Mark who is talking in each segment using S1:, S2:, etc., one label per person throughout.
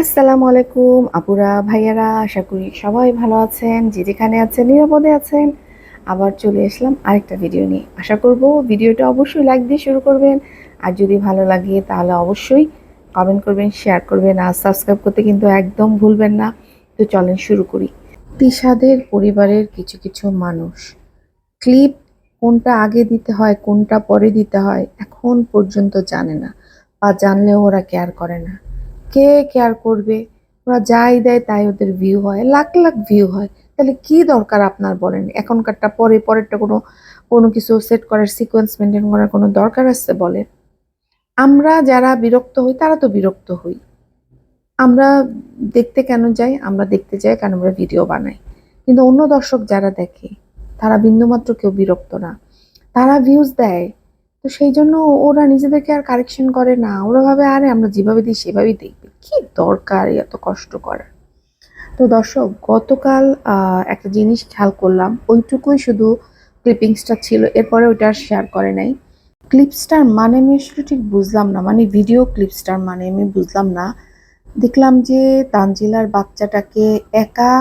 S1: আসসালামু আলাইকুম আপুরা, ভাইয়ারা, আশা করি সবাই ভালো আছেন, যে যেখানে আছেন, নিরাপদে আছেন। আবার চলে আসলাম আরেকটা ভিডিও নিয়ে। আশা করব ভিডিওটা অবশ্যই লাইক দিয়ে শুরু করবেন। আর যদি ভালো লাগে তাহলে অবশ্যই কমেন্ট করবেন শেয়ার করবেন। আর সাবস্ক্রাইব করতে কিন্তু একদম ভুলবেন না। তো চলেন শুরু করি। তিশাদের পরিবারের কিছু কিছু মানুষ। ক্লিপ কোনটা আগে দিতে হয়, কোনটা পরে দিতে হয়, এখন পর্যন্ত জানে না। বা জানলেও ওরা কেয়ার করে না। কে কেয়ার করবে? ওরা যাই দেয় তাই ওদের ভিউ হয়। লাখ লাখ ভিউ হয়। তাহলে কি দরকার আপনার বলেন? এখনকারটা পরে, পরেরটা কোনো কোনো কিছু সেট করার সিকোয়েন্স মেনটেন করার কোনো দরকার আছে বলেন? আমরা যারা বিরক্ত হই, তারা তো বিরক্ত হই। আমরা দেখতে কেন যাই? আমরা দেখতে যাই কারণ আমরা ভিডিও বানাই। কিন্তু অন্য দর্শক যারা দেখে, তারা বিন্দুমাত্র কেউ বিরক্ত না। তারা ভিউজ দেয়। তো সেই জন্য ওরা নিজেদেরকে আর কারেকশন করে না। ওরা ভাবে, আরে, আমরা যেভাবে দিই, সেভাবেই দেখবে। কি দরকার এত কষ্ট করার? তো দর্শক, গতকাল একটা জিনিস খেয়াল করলাম, ওইটুকুই শুধু ক্লিপিংসটা ছিল, এরপরে ওইটা আর শেয়ার করে নাই। ক্লিপসটার মানে আমি আসলে ঠিক বুঝলাম না মানে ভিডিও ক্লিপসটার মানে আমি বুঝলাম না। দেখলাম যে তানজিলার বাচ্চাটাকে একা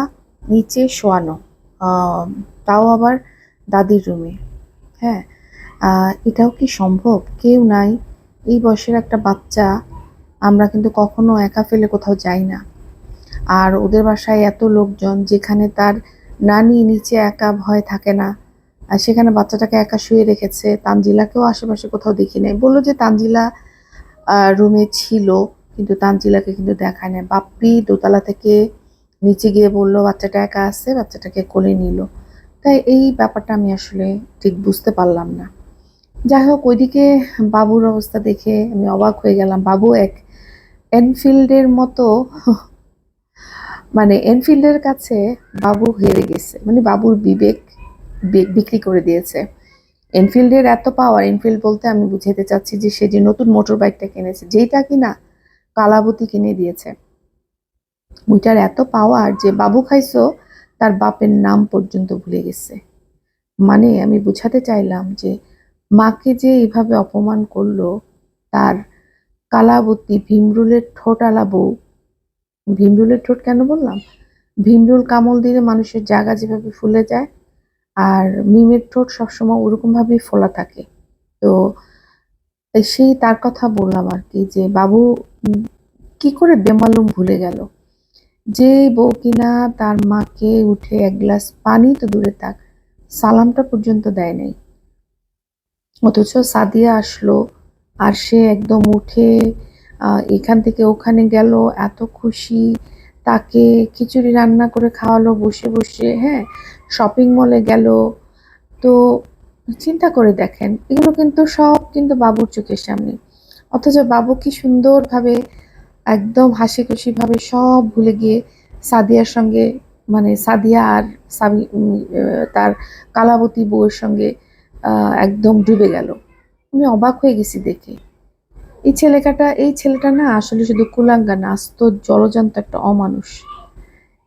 S1: নিচে শোয়ানো তাও আবার দাদির রুমে হ্যাঁ। এটাও কি সম্ভব? কেউ নাই। এই বয়সের একটা বাচ্চা আমরা কিন্তু কখনো একা ফেলে কোথাও যাই না। আর ওদের বাসায় এত লোকজন যেখানে তার নানি নিচে একা ভয় থাকে না, আর সেখানে বাচ্চাটাকে একা শুয়ে রেখেছে, তানজিলাকেও আশেপাশে কোথাও দেখি নাই। বলল যে তানজিলা রুমে ছিল, কিন্তু তানজিলাকে কিন্তু দেখায় না বাপ্পি দোতলা থেকে নিচে গিয়ে বলল, বাচ্চাটা একা আছে, বাচ্চাটাকে কোলে নিল। তাই এই ব্যাপারটা আমি আসলে ঠিক বুঝতে পারলাম না। যাই হোক, ওইদিকে বাবুর অবস্থা দেখে আমি অবাক হয়ে গেলাম। বাবু এক এনফিল্ডের মতো মানে এনফিল্ডের কাছে বাবু হেরে গেছে। মানে বাবুর বিবেক বিক্রি করে দিয়েছে। এনফিল্ডের এত পাওয়ার এনফিল্ড বলতে আমি বুঝাইতে চাচ্ছি যে সে যে নতুন মোটর বাইকটা কিনেছে, যেইটা কিনা কালাবতী কিনে দিয়েছে। ওইটার এত পাওয়ার যে বাবু খাইছো, তার বাপের নাম পর্যন্ত ভুলে গেছে। মানে আমি বুঝাতে চাইলাম যে মাকে যে এইভাবে অপমান করল, তার কালাবতী ভীমরুলের ঠোঁট আলা বউ ভীমরুলের ঠোঁট কেন বললাম? ভীমরুল কামল দিলে মানুষের জায়গা যেভাবে ফুলে যায়, আর মিমের ঠোঁট সবসময় ওরকমভাবেই ফোলা থাকে। তো সেই তার কথা বললাম আর কি যে, বাবু কি করে বেমালুম ভুলে গেল? যে বউ কিনা তার মাকে উঠে এক গ্লাস পানি তো দূরে থাক, সালামটা পর্যন্ত দেয় নাই। অথচ সাদিয়া আসলো আর সে একদম উঠে এখান থেকে ওখানে গেল, এত খুশি। তাকে খিচুড়ি রান্না করে খাওয়ালো, বসে বসে হ্যাঁ শপিং মলে গেল। তো চিন্তা করে দেখেন, এগুলো কিন্তু সব কিন্তু বাবুর চোখের সামনে। অথচ বাবু কি সুন্দরভাবে, একদম হাসি খুশিভাবে সব ভুলে গিয়ে সাদিয়ার সঙ্গে মানে সাদিয়া আর তার কালাবতী বউয়ের সঙ্গে একদম ডুবে গেল। আমি অবাক হয়ে গেছি দেখে। এই ছেলেকাটা, এই ছেলেটা না আসলে শুধু কুলাঙ্গা না, আস্ত, জলজন্ত একটা অমানুষ।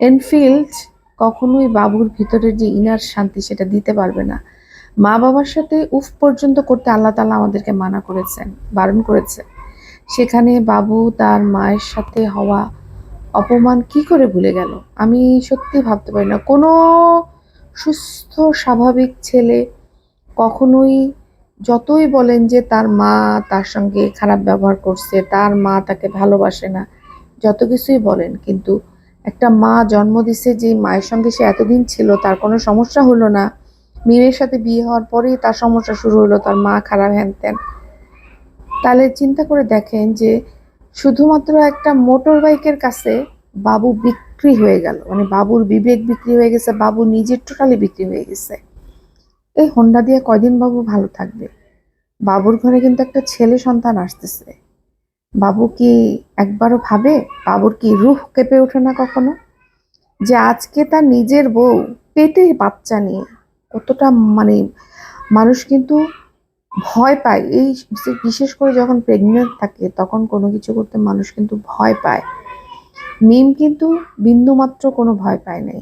S1: এনফিল্ড কখনোই বাবুর ভিতরের যে ইনার শান্তি সেটা দিতে পারবে না। মা বাবার সাথে উফ পর্যন্ত করতে আল্লাহ তালা আমাদেরকে মানা করেছেন, বারণ করেছে। সেখানে বাবু তার মায়ের সাথে হওয়া অপমান কি করে ভুলে গেল? আমি সত্যি ভাবতে পারি না। কোনো সুস্থ, স্বাভাবিক ছেলে কখনোই যতই বলেন যে তার মা তার সঙ্গে খারাপ ব্যবহার করছে, তার মা তাকে ভালোবাসে না, যত কিছুই বলেন, কিন্তু একটা মা জন্ম দিছে যে মায়ের সঙ্গে সে এতদিন ছিল, তার কোনো সমস্যা হলো না। মিমের সাথে বিয়ে হওয়ার পরেই তার সমস্যা শুরু হলো, তার মা খারাপ হ্যান ত্যান। তাহলে চিন্তা করে দেখেন যে শুধুমাত্র একটা মোটর বাইকের কাছে বাবু বিক্রি হয়ে গেল মানে বাবুর বিবেক বিক্রি হয়ে গেছে, বাবু নিজের টোটালি বিক্রি হয়ে গেছে। এই হোন্ডা দিয়ে কয়দিন বাবু ভালো থাকবে? বাবুর ঘরে কিন্তু একটা ছেলে সন্তান আসতেছে। বাবু কি একবারও ভাবে? বাবুর কি রুহ কেঁপে ওঠে না কখনো? যে আজকে তার নিজের বউ পেটে বাচ্চা নিয়ে কতটা মানে মানুষ কিন্তু ভয় পায়। এই বিশেষ করে যখন প্রেগনেন্ট থাকে, তখন কোনো কিছু করতে মানুষ কিন্তু ভয় পায়। মিম কিন্তু বিন্দুমাত্র কোনো ভয় পায় নাই।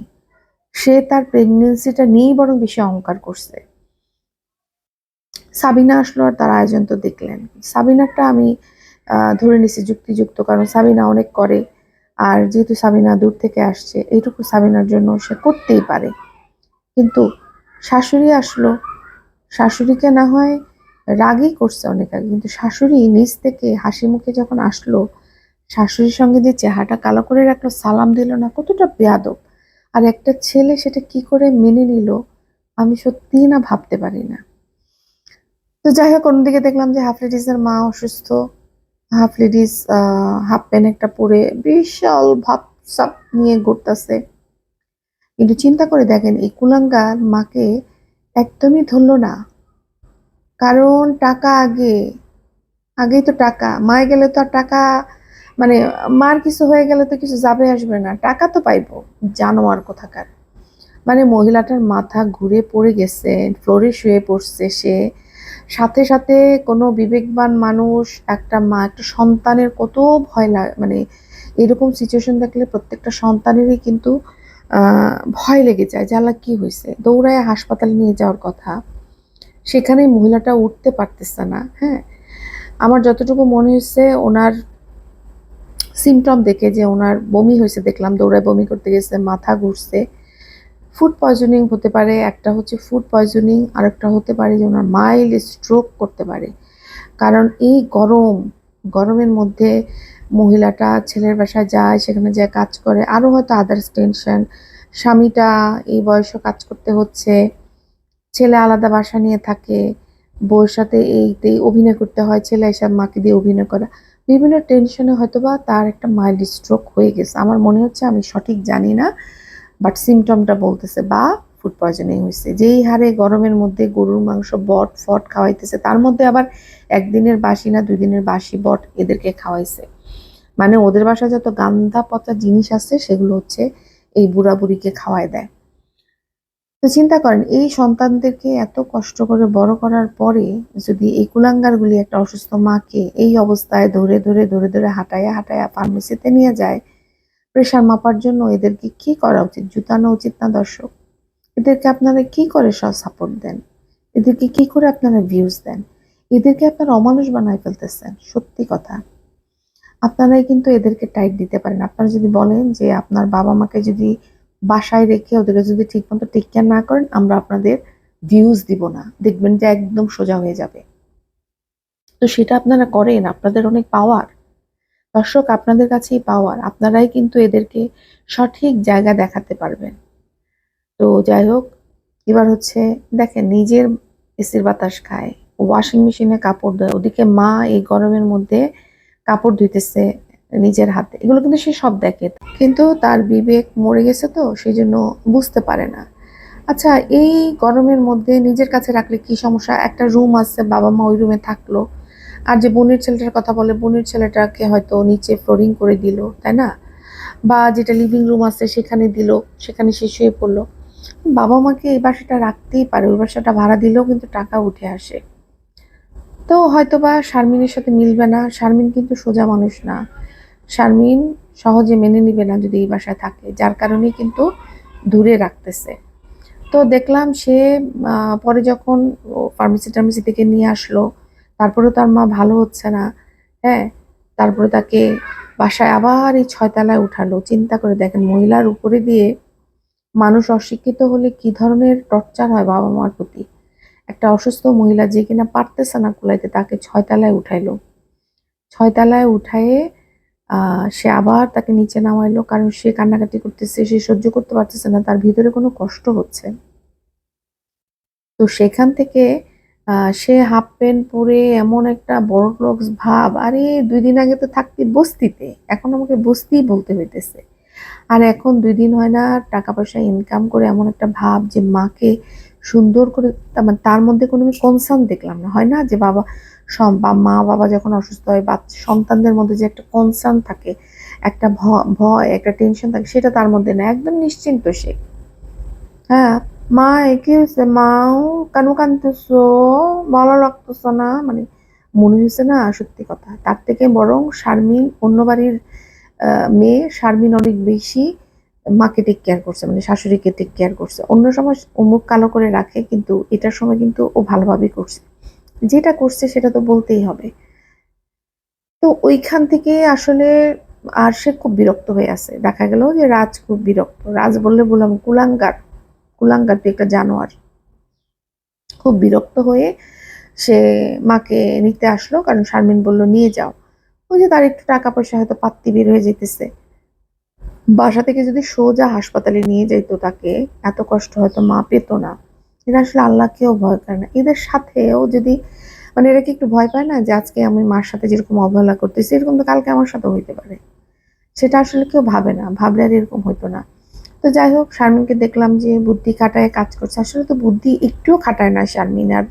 S1: সে তার প্রেগনেন্সিটা নিয়েই বরং বেশি অহংকার করছে। সাবিনা আসলো আর তার আয়োজন তো দেখলেন। সাবিনারটা আমি ধরে নিছি যুক্তিযুক্ত, কারণ সাবিনা অনেক করে, আর যেহেতু সাবিনা দূর থেকে আসছে, এইটুকু সাবিনার জন্য সে করতেই পারে। কিন্তু শাশুড়ি আসলো। শাশুড়িকে না হয় রাগই করছে অনেক আগে, কিন্তু শাশুড়ি নিজ থেকে হাসি মুখে যখন আসলো, শাশুড়ির সঙ্গে যে চেহারাটা কালো করে রাখল, সালাম দিল না, কতটা বেয়াদব। আর একটা ছেলে সেটা কি করে মেনে নিল, আমি সত্যিই না ভাবতে পারি না। তো যাই হোক, অন্যদিকে দেখলাম যে হাফ লেডিসের মা অসুস্থ। হাফ লেডিস হাফ প্যান্ট একটা পরে বিশাল ভাব সাপ নিয়ে ঘুরতেছে। কিন্তু চিন্তা করে দেখেন, এই কুলাঙ্গার মাকে একদমই ধরলো না। কারণ টাকা আগে, আগেই তো টাকা, মায়ে গেলে তো আর টাকা মানে মার কিছু হয়ে গেলে তো কিছু যাবে আসবে না, টাকা তো পাইবো জানোয়ার কোথাকার। মানে মহিলাটার মাথা ঘুরে পড়ে গেছে ফ্লোরে শুয়ে পড়ছে সে। সাথে সাথে কোনো বিবেকবান মানুষ, একটা মা, একটা সন্তানের কত ভয় লাগে মানে এরকম সিচুয়েশন দেখলে প্রত্যেকটা সন্তানেরই কিন্তু ভয় লেগে যায় জ্বালা কি হয়েছে দৌড়ায় হাসপাতালে নিয়ে যাওয়ার কথা। সেখানে মহিলাটা উঠতে পারতেছে না হ্যাঁ। আমার যতটুকু মনে হয়েছে ওনার সিমটম দেখে যে ওনার বমি হয়েছে, দেখলাম দৌড়ায় বমি করতে গেছে, মাথা ঘুরছে। ফুড পয়জনিং হতে পারে, একটা হচ্ছে ফুড পয়জনিং আর একটা হতে পারে যে ওনার মাইল্ড স্ট্রোক করতে পারে। কারণ এই গরম, গরমের মধ্যে মহিলাটা ছেলের বাসায় যায়, সেখানে যায়, কাজ করে আরও হয়তো আদার্স টেনশন স্বামীটা এই বয়সে কাজ করতে হচ্ছে, ছেলে আলাদা বাসা নিয়ে থাকে, বউয়ের সাথে এইতেই অভিনয় করতে হয়, ছেলে এসব মাকে দিয়ে অভিনয় করা। বিভিন্ন টেনশনে হয়তো বা তার একটা মাইল্ড স্ট্রোক হয়ে গেছে। আমার মনে হচ্ছে আমি সঠিক জানি না বাট সিমটমটা বলতেছে, বা ফুড পয়জনিং হয়েছে যেই হারে গরমের মধ্যে গরুর মাংস বট, ফট খাওয়াইতেছে, তার মধ্যে আবার একদিনের বাসি না দুই দিনের বাসি বট এদেরকে খাওয়াইছে। মানে ওদের বাসায় যত গান্ধা পচা জিনিস আছে, সেগুলো হচ্ছে এই বুড়া বুড়িকে খাওয়াই দেয়। তো চিন্তা করেন, এই সন্তানদেরকে এত কষ্ট করে বড় করার পরে যদি এই কুলাঙ্গারগুলি একটা অসুস্থ মাকে এই অবস্থায় ধরে ধরে ধরে ধরে হাঁটায়া হাঁটায়া ফার্মেসিতে নিয়ে যায় প্রেশার মাপার জন্য এদেরকে কি করা উচিত? জুতানো উচিত না দর্শক? এদেরকে আপনারা কি করে সব সাপোর্ট দেন? এদেরকে কি করে আপনারা ভিউজ দেন? এদেরকে আপনারা অমানুষ বানায় ফেলতেছেন? সত্যি কথা। আপনারাই কিন্তু এদেরকে টাইট দিতে পারেন। আপনারা যদি বলেন যে আপনার বাবা মাকে যদি বাসায় রেখে ওদেরকে যদি ঠিক মতো টেক কেয়ার না করেন, আমরা আপনাদের ভিউজ দিব না। দেখবেন যে একদম সোজা হয়ে যাবে। তো সেটা আপনারা করেন, আপনাদের অনেক পাওয়ার দর্শক, আপনাদের কাছেই পাওয়ার আপনারাই কিন্তু এদেরকে সঠিক জায়গা দেখাতে পারবেন। তো যাই হোক, এবার হচ্ছে, দেখেন নিজের এসির বাতাস খায়। ওয়াশিং মেশিনে কাপড় দেয়। ওদিকে মা এই গরমের মধ্যে কাপড় ধুইতেছে। নিজের হাতে। এগুলো কিন্তু সে সব দেখে। কিন্তু তার বিবেক মরে গেছে তো, সেই জন্য বুঝতে পারে না। আচ্ছা এই গরমের মধ্যে নিজের কাছে রাখলে কি সমস্যা? একটা রুম আছে, বাবা মা ওই রুমে থাকল। আর যে বোনের ছেলেটার কথা বলে, বোনের ছেলেটাকে হয়তো নিচে ফ্লোরিং করে দিল, তাই না? বা যেটা লিভিং রুম আছে, সেখানে দিল, সেখানে সে শুয়ে পড়ল। বাবা মাকে এই বাসাটা রাখতেই পারে, ওই বাসাটা ভাড়া দিলেও কিন্তু টাকা উঠে আসে। তো হয়তো বা শারমিনের সাথে মিলবে না। শারমিন কিন্তু সোজা মানুষ না। শারমিন সহজে মেনে নিবে না যদি এই বাসায় থাকে, যার কারণেই কিন্তু দূরে রাখতেছে। তো দেখলাম সে পরে যখন ফার্মেসি টার্মেসি থেকে নিয়ে আসলো তারপরে তার মা ভালো হচ্ছে না হ্যাঁ? তারপরে তাকে বাসায় আবার এই ছয়তলায় উঠালো। চিন্তা করে দেখেন, মহিলার উপরে দিয়ে মানুষ অশিক্ষিত হলে কি ধরনের টর্চার হয় বাবা মার প্রতি? একটা অসুস্থ মহিলা যে কিনা পারতেছে না কুলাইতে, তাকে ছয়তলায় উঠাইলো। ছয়তলায় উঠায়ে সে আবার তাকে নিচে নামাইলো, কারণ সে কান্নাকাটি করতেছে, সে সহ্য করতে পারতেছে না, তার ভিতরে কোনো কষ্ট হচ্ছে। তো সেখান থেকে সে হাফ প্যান্ট পরে এমন একটা বড় লোক ভাব, আরে দুই দিন আগে তো থাকতে বস্তিতে, এখন আমাকে বস্তিই বলতে হইতেছে। আর এখন দুই দিন হয় না, টাকা পয়সা ইনকাম করে এমন একটা ভাব যে মাকে সুন্দর করে মানে তার মধ্যে কোনো আমি কনসার্ন দেখলাম না। হয় না যে বাবা মা, বাবা যখন অসুস্থ হয় বাচ্চা সন্তানদের মধ্যে যে একটা কনসার্ন থাকে, একটা ভয়, একটা টেনশন থাকে, সেটা তার মধ্যে না একদম নিশ্চিন্ত সে। হ্যাঁ মা কি হয়েছে মাও কেন কানতেছো, ভালো লাগতেছে না। মানে মনে হয়েছে না সত্যি কথা। তার থেকে বরং শারমিন অন্য বাড়ির মেয়ে শারমিন অনেক বেশি মাকে টেক কেয়ার করছে মানে শাশুড়িকে টেক কেয়ার করছে। অন্য সময় ও মুখ কালো করে রাখে, কিন্তু এটার সময় কিন্তু ও ভালোভাবেই করছে। যেটা করছে সেটা তো বলতেই হবে। তো ওইখান থেকে আসলে আর সে খুব বিরক্ত হয়ে আছে। দেখা গেল যে রাজ খুব বিরক্ত। রাজ বললে বললাম, কুলাঙ্গার কুলাঙ্গার তুই একটা জানোয়ার। খুব বিরক্ত হয়ে সে মাকে নিতে আসলো, কারণ শারমিন বলল, নিয়ে যাও। ওই যে তার একটু টাকা পয়সা হয়তো পাত্তি বের হয়ে যেতেছে। বাসা থেকে যদি সোজা হাসপাতালে নিয়ে যাইতো তাকে, এত কষ্ট হয়তো মা পেতো না। এরা আসলে আল্লাহকেও ভয় করে না। এদের সাথেও যদি মানে এরা কি একটু ভয় পায় না যে আজকে আমি মার সাথে যেরকম অবহেলা করতেছি, এরকম তো কালকে আমার সাথে হইতে পারে। সেটা আসলে কেউ ভাবে না, ভাবলে আর এরকম হইতো না। তো যাই হোক, শারমিনকে দেখলাম যে বুদ্ধি খাটায় কাজ করছে। আসলে তো বুদ্ধি একটুও খাটায় না শারমিন আর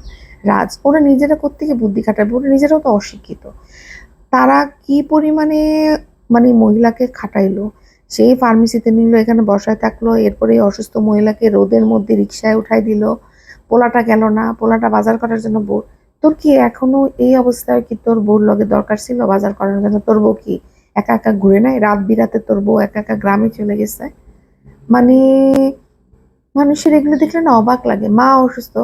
S1: রাজ। ওরা নিজেরা কোত্থেকে বুদ্ধি খাটায় ওরা নিজেরাও তো অশিক্ষিত। তারা কি পরিমাণে মানে মহিলাকে খাটাইলো? সেই ফার্মেসিতে নিল, এখানে বসায় থাকল, এরপরে অসুস্থ মহিলাকে রোদের মধ্যে রিক্সায় উঠাই দিল। পোলাটা গেল না, পোলাটা বাজার করার জন্য বউ তোর কি এখনও এই অবস্থায় কি তোর বউর লগে দরকার ছিল বাজার করার জন্য? তোর বউ কি একা একা ঘুরে নাই? রাত বিরাতে তোর বউ একা একা গ্রামে চলে গেছে? মানে মানুষের এগুলো দেখলে না অবাক লাগে। মা অসুস্থ,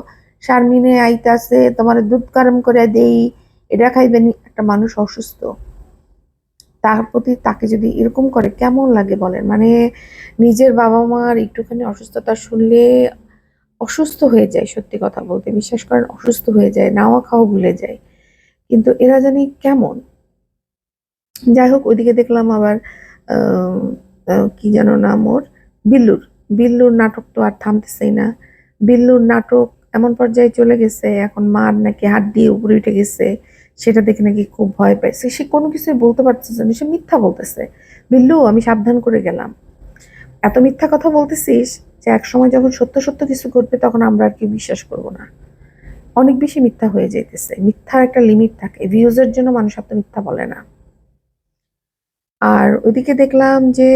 S1: শারমিনে আইতাছে, তোমার দুধ গরম করে দেই, এটা খাইবেনি একটা মানুষ অসুস্থ। তার প্রতি তাকে যদি এরকম করে কেমন লাগে বলেন? মানে নিজের বাবা মার একটুখানি অসুস্থতা শুনলে অসুস্থ হয়ে যায়, সত্যি কথা বলতে। বিশ্বাস করেন, অসুস্থ হয়ে যায় নাওয়া খাওয়া ভুলে যায়। কিন্তু এরা জানি কেমন? যাই হোক, ওইদিকে দেখলাম আবার কি যেন নাম ওর? বিল্লুর। বিল্লুর নাটক তো আর থামতেছেই না। বিল্লুর নাটক এমন পর্যায়ে চলে গেছে, এখন মার নাকি হাত দিয়ে উপরে উঠে গেছে। সেটা দেখে নাকি খুব ভয় পাইছে। সে কোনো কিছুই বলতে পারতেছে না, সে মিথ্যা বলতেছে। বিল্লু, আমি সাবধান করে গেলাম। এত মিথ্যা কথা বলতেছিস যে এক সময় যখন সত্য সত্য কিছু ঘটবে তখন আমরা আর কি বিশ্বাস করব না। অনেক বেশি মিথ্যা হয়ে যাইতেছে। মিথ্যার একটা লিমিট থাকে। ভিউজের জন্য মানুষ এত মিথ্যা বলে না। আর ওইদিকে দেখলাম যে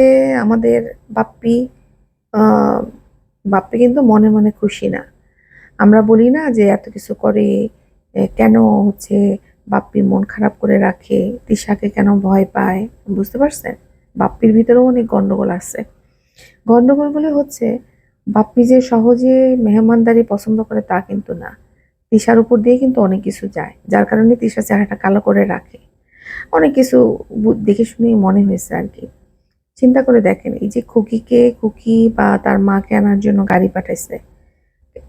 S1: আমাদের বাপ্পি বাপ্পি কিন্তু মনে মনে খুশি না। আমরা বলি না যে এত কিছু করে কেন হচ্ছে বাপ্পি মন খারাপ করে রাখে, তিশাকে কেন ভয় পায়, বুঝতে পারছেন? বাপ্পির ভিতরেও অনেক গন্ডগোল আছে। গন্ডগোলগুলো হচ্ছে, বাপ্পি যে সহজে মেহমানদারি পছন্দ করে তা কিন্তু না। তিশার উপর দিয়ে কিন্তু অনেক কিছু যায়, যার কারণে তিশা চেহারাটা কালো করে রাখে। অনেক কিছু দেখে শুনেই মনে হয়েছে আর কি। চিন্তা করে দেখেন, এই যে খুকিকে খুকি বা তার মাকে আনার জন্য গাড়ি পাঠাইছে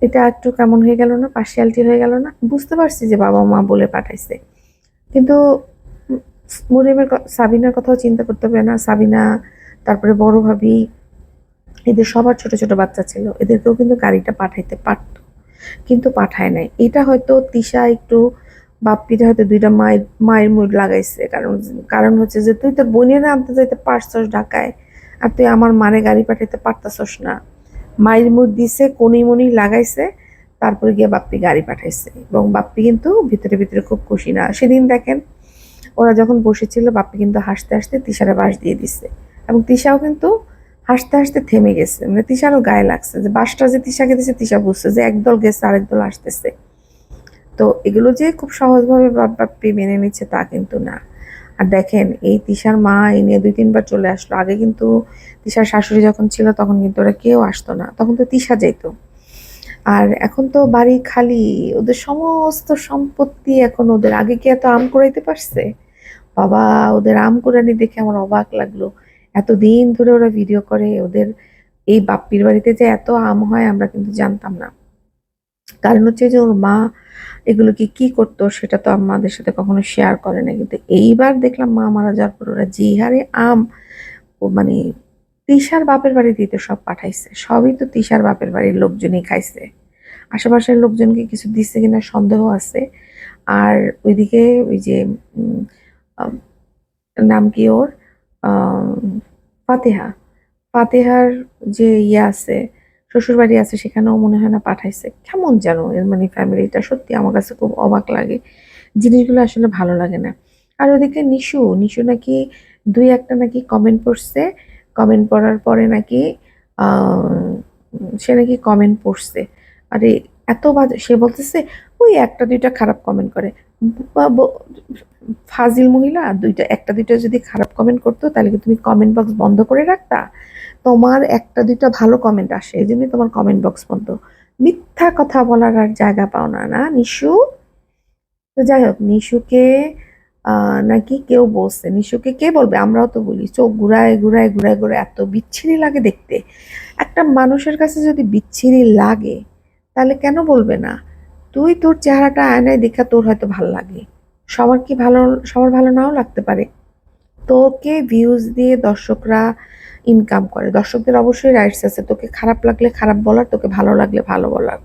S1: এটা একটু কেমন হয়ে গেল না পার্সিয়ালিটি হয়ে গেল না বুঝতে পারছি যে বাবা মা বলে পাঠাইছে। কিন্তু উম, মরিয়মের সাবিনার কথাও চিন্তা করতে হবে না সাবিনা তারপরে বড় ভাবি এদের সবার ছোট ছোট বাচ্চা ছিল এদেরকেও কিন্তু গাড়িটা পাঠাইতে পারত কিন্তু পাঠায় নাই। এটা হয়তো তিশা একটু বাপ্পিতে হয়তো দুইটা মায়ের মায়ের মুড লাগাইছে কারণ কারণ হচ্ছে যে তুই তোর বোনের আনতে যাইতে পারছস ঢাকায় আর তুই আমার মারে গাড়ি পাঠাইতে পারতাছস না। মায়ের মুড দিছে কোনি মনি লাগাইছে, তারপরে গিয়ে বাপ্পি গাড়ি পাঠাইছে। এবং বাপ্পি কিন্তু ভিতরে ভিতরে খুব খুশি না। সেদিন দেখেন, ওরা যখন বসেছিল, বাপ্পি কিন্তু হাসতে হাসতে তিশারে বাস দিয়ে দিছে। এবং তিশাও কিন্তু হাসতে হাসতে থেমে গেছে। মানে তিশারও গায়ে লাগছে যে বাসটা যে তিশাকে দিছে, তিশা বুঝছে যে একদল গেছে, আরেক দল আসতেছে। তো এগুলো যে খুব সহজভাবে বাপ বাপ্পি মেনে নিচ্ছে তা কিন্তু না। আর দেখেন, এই তিশার মা এই নিয়ে দুই তিনবার চলে আসলো। আগে কিন্তু তিশার শাশুড়ি যখন ছিল, তখন কিন্তু ওরা কেউ আসতো না। তখন তো তিশা যেত আর এখন তো বাড়ি খালি। ওদের সমস্ত সম্পত্তি এখন ওদের। আগে কি এত আম কুড়াইতে পারছে? বাবা, ওদের আম কুড়ানি দেখে আমার অবাক লাগল। এতদিন ধরে ওরা ভিডিও করে। ওদের এই বাপ্পির বাড়িতে যে এত আম হয়, আমরা কিন্তু জানতাম না। কারণ হচ্ছে যে ওর মা এগুলোকে কি করতো সেটা তো আমাদের সাথে কখনো শেয়ার করে না কিন্তু এইবার দেখলাম মা মারা যাওয়ার পর ওরা যে হারে আম মানে তিশার বাপের বাড়ি দিতে সব পাঠাইছে। সবই তো তিশার বাপের বাড়ির লোকজনই খাইছে। আশেপাশের লোকজনকে কিছু দিচ্ছে কিনা সন্দেহ আছে। আর ওইদিকে ওই যে নাম কি ওর? ফাতেহা। ফাতেহার যে ইয়ে আছে শ্বশুর বাড়ি আছে, সেখানেও মনে হয় না পাঠাইছে। কেমন যেন এর মানে ফ্যামিলিটা সত্যি আমার কাছে খুব অবাক লাগে। জিনিসগুলো আসলে ভালো লাগে না। আর ওদিকে নিশু নিশু নাকি দুই একটা নাকি কমেন্ট পড়ছে। কমেন্ট পড়ার পরে নাকি সে নাকি কমেন্ট পড়ছে। আরে, এত বাজে, সে বলতেছে, ওই একটা দুইটা খারাপ কমেন্ট করে। ফাজিল মহিলা, দুইটা, একটা দুইটা যদি খারাপ কমেন্ট করতো, তাহলে কি তুমি কমেন্ট বক্স বন্ধ করে রাখতা? তোমার একটা, দুইটা ভালো কমেন্ট আসে। এই জন্যই তোমার কমেন্ট বক্স বন্ধ। মিথ্যা কথা বলার আর জায়গা পাও না না? নিশু? তো যাই হোক, নিশুকে নাকি কেউ বলছে? নিশুকে কে বলবে? আমরাও তো বলি, চোখ ঘুরায় ঘুরায় ঘুরায় ঘুরায় এত বিচ্ছিরি লাগে দেখতে। একটা মানুষের কাছে যদি বিচ্ছিরি লাগে, তাহলে কেন বলবে না? তুই তোর চেহারাটা আয়নায় দেখা তোর হয়তো ভালো লাগে। সবার কি ভালো, সবার ভালো নাও লাগতে পারে। তোকে ভিউজ দিয়ে দর্শকরা ইনকাম করে। দর্শকদের অবশ্যই রাইটস আছে। তোকে খারাপ লাগলে খারাপ বলার, তোকে ভালো লাগলে ভালো বলার।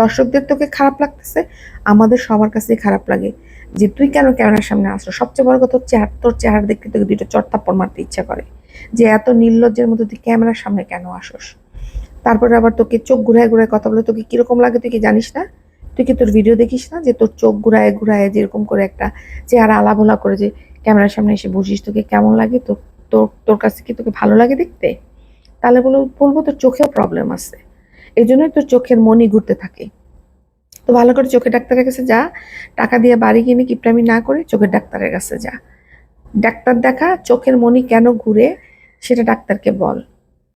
S1: দর্শকদের তোকে খারাপ লাগতেছে, আমাদের সবার কাছেই খারাপ লাগে যে তুই কেন ক্যামেরার সামনে আসছো? সবচেয়ে বড় কথা চেহারা তোর চেহারা দেখতে তোকে দুইটা চট্টাপ্পড় মারতে ইচ্ছা করে। যে এত নির্লজ্জের মধ্যে তুই ক্যামেরার সামনে কেন আসোস? তারপরে আবার তোকে চোখ ঘুরায় ঘুরায় কথা বলে, তোকে কীরকম লাগে তুই কি জানিস না? তুই কি তোর ভিডিও দেখিস না যে তোর চোখ ঘুরায় ঘুরায় যেরকম করে একটা চেহারা আলাভোলা করে যে ক্যামেরার সামনে এসে বসিস তোকে কেমন লাগে? তোর তোর তোর কাছে কি তোকে ভালো লাগে দেখতে? তাহলে বলব বলব তোর চোখেও প্রবলেম আছে। এই জন্যই তোর চোখের মনি ঘুরতে থাকে। তো ভালো করে চোখের ডাক্তারের কাছে যা, টাকা দিয়ে বাড়ি কিনে কিপটামি না করে চোখের ডাক্তারের কাছে যা। ডাক্তার দেখা, চোখের মনি কেন ঘুরে, সেটা ডাক্তারকে বল।